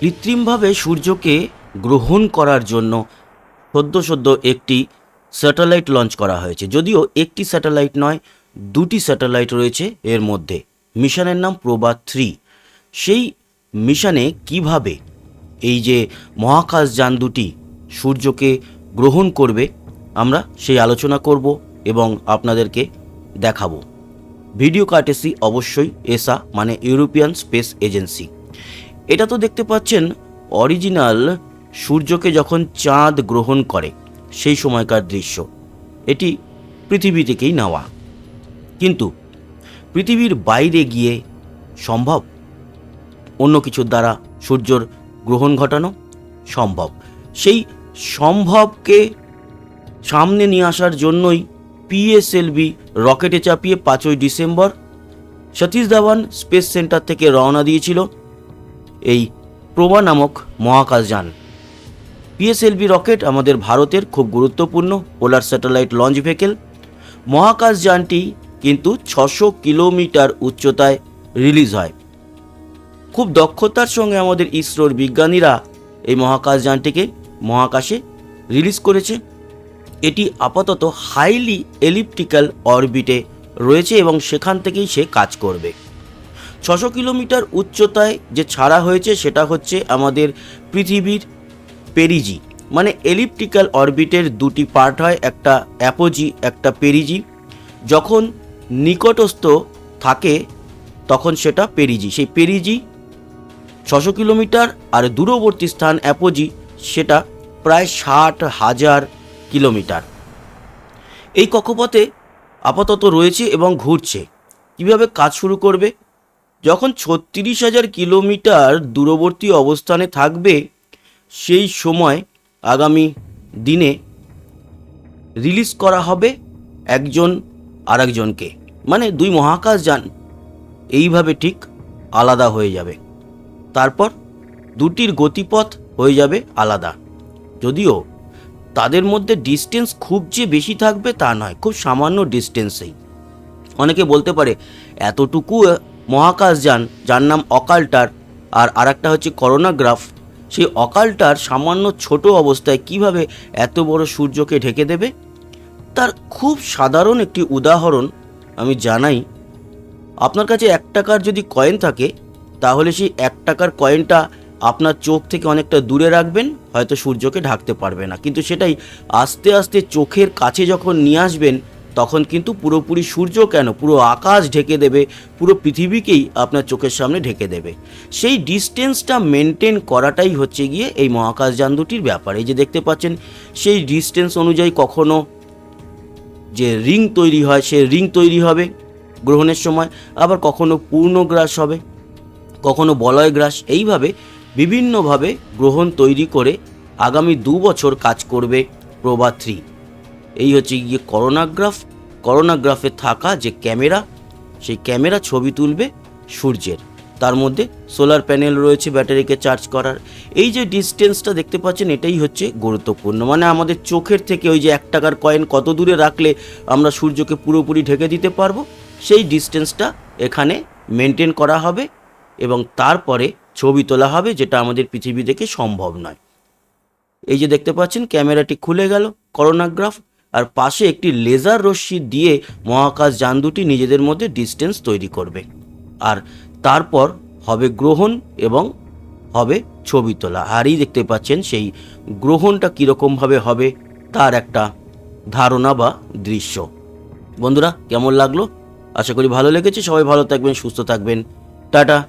কৃত্রিমভাবে সূর্যকে গ্রহণ করার জন্য সদ্য সদ্য একটি স্যাটেলাইট লঞ্চ করা হয়েছে। যদিও একটি স্যাটেলাইট নয়, দুটি স্যাটেলাইট রয়েছে এর মধ্যে। মিশনের নাম প্রভা থ্রি। সেই মিশনে কীভাবে এই যে মহাকাশযান দুটি সূর্যকে গ্রহণ করবে, আমরা সেই আলোচনা করব এবং আপনাদেরকে দেখাবো। ভিডিও কার্টেসি অবশ্যই এসা মানে ইউরোপিয়ান স্পেস এজেন্সি। এটা তো দেখতে পাচ্ছেন, অরিজিনাল সূর্যকে যখন চাঁদ গ্রহণ করে, সেই সময়কার দৃশ্য। এটি পৃথিবী থেকেই নেওয়া। কিন্তু পৃথিবীর বাইরে গিয়ে সম্ভব? অন্য কিছুর দ্বারা সূর্যর গ্রহণ ঘটানো সম্ভব। সেই সম্ভবকে সামনে নিয়ে আসার জন্যই পিএসএলভি রকেটে চাপিয়ে পাঁচই December Satish Dhawan space centre থেকে রওনা দিয়েছিল। এই প্রভা নামক মহাকাশযান পিএসএলভি রকেট আমাদের ভারতের খুব গুরুত্বপূর্ণ পোলার স্যাটেলাইট লঞ্চ ভেহিকেল। মহাকাশযানটি কিন্তু ছশো কিলোমিটার উচ্চতায় রিলিজ হয়। খুব দক্ষতার সঙ্গে আমাদের ইসরোর বিজ্ঞানীরা এই মহাকাশযানটিকে মহাকাশে রিলিজ করেছে। এটি আপাতত হাইলি এলিপ্টিক্যাল অরবিটে রয়েছে এবং সেখান থেকেই সে কাজ করবে। ছশো কিলোমিটার উচ্চতায় যে ছাড়া হয়েছে সেটা হচ্ছে আমাদের পৃথিবীর পেরিজি। মানে এলিপ্টিক্যাল অরবিটের দুটি পার্ট হয়, একটা অ্যাপোজি, একটা পেরিজি। যখন নিকটস্থ থাকে তখন সেটা পেরিজি। সেই পেরিজি, ছশো কিলোমিটার আর দূরবর্তী স্থান অ্যাপোজি, সেটা প্রায় ষাট হাজার কিলোমিটার। এই কক্ষপথে আপাতত রয়েছে এবং ঘুরছে। কীভাবে কাজ শুরু করবে? যখন ছত্রিশ হাজার কিলোমিটার দূরবর্তী অবস্থানে থাকবে, সেই সময় আগামী দিনে রিলিজ করা হবে একজন আরেকজনকে। মানে দুই মহাকাশ যান, এইভাবে ঠিক আলাদা হয়ে যাবে। তারপর দুটির গতিপথ হয়ে যাবে আলাদা। যদিও তাদের মধ্যে ডিস্টেন্স খুব যে বেশি থাকবে তা নয়, খুব সামান্য ডিস্টেন্সেই। অনেকে বলতে পারে, এতটুকু মহাকাশযান যার নাম অকালটার, আর আরেকটা হচ্ছে করোনাগ্রাফ। সেই অকাল্টার সামান্য ছোট অবস্থায় কীভাবে এত বড় সূর্যকে ঢেকে দেবে? তার খুব সাধারণ একটি উদাহরণ আমি জানাই। আপনার কাছে এক টাকার যদি কয়েন থাকে, তাহলে সেই এক টাকার কয়েনটা আপনার চোখ থেকে অনেকটা দূরে রাখবেন, হয়তো সূর্যকে ঢাকতে পারবে না। কিন্তু সেটাই আস্তে আস্তে চোখের কাছে যখন নিয়ে আসবেন তখন কিন্তু পুরোপুরি সূর্য কেন? পুরো আকাশ ঢেকে দেবে, পুরো পৃথিবীকেই আপনার চোখের সামনে ঢেকে দেবে। সেই ডিস্টেন্সটা মেনটেন করাটাই হচ্ছে গিয়ে এই মহাকাশযান দুটির ব্যাপার। এই যে দেখতে পাচ্ছেন, সেই ডিস্টেন্স অনুযায়ী কখনো যে রিং তৈরি হয় সে রিং তৈরি হবে গ্রহণের সময়। আবার কখনো পূর্ণগ্রাস হবে, কখনো বলয় গ্রাস। এইভাবে বিভিন্নভাবে গ্রহণ তৈরি করে আগামী দু বছর কাজ করবে প্রভা থ্রি এই হচ্ছে গিয়ে করোনাগ্রাফ, করোনাগ্রাফে থাকা যে ক্যামেরা, সেই ক্যামেরা ছবি তুলবে সূর্যের। তার মধ্যে সোলার প্যানেল রয়েছে ব্যাটারিকে চার্জ করার। এই যে ডিস্টেন্সটা দেখতে পাচ্ছেন, এটাই হচ্ছে গুরুত্বপূর্ণ। মানে আমাদের চোখের থেকে ওই যে এক টাকার কয়েন কত দূরে রাখলে আমরা সূর্যকে পুরোপুরি ঢেকে দিতে পারব, সেই ডিস্টেন্সটা এখানে মেনটেন করা হবে এবং তারপরে ছবি তোলা হবে, যেটা আমাদের পৃথিবী থেকে সম্ভব নয়। এই যে দেখতে পাচ্ছেন, ক্যামেরাটি খুলে গেল, করোনাগ্রাফ আর পাশে একটি লেজার রশ্মি দিয়ে মহাকাশ যান দুটি নিজেদের মধ্যে ডিস্টেন্স তৈরি করবে। আর তারপর হবে গ্রহণ এবং হবে ছবি তোলা। আরই দেখতে পাচ্ছেন সেই গ্রহণটা কীরকমভাবে হবে তার একটা ধারণা বা দৃশ্য। বন্ধুরা, কেমন লাগল? আশা করি ভালো লেগেছে। সবাই ভালো থাকবেন, সুস্থ থাকবেন। টাটা।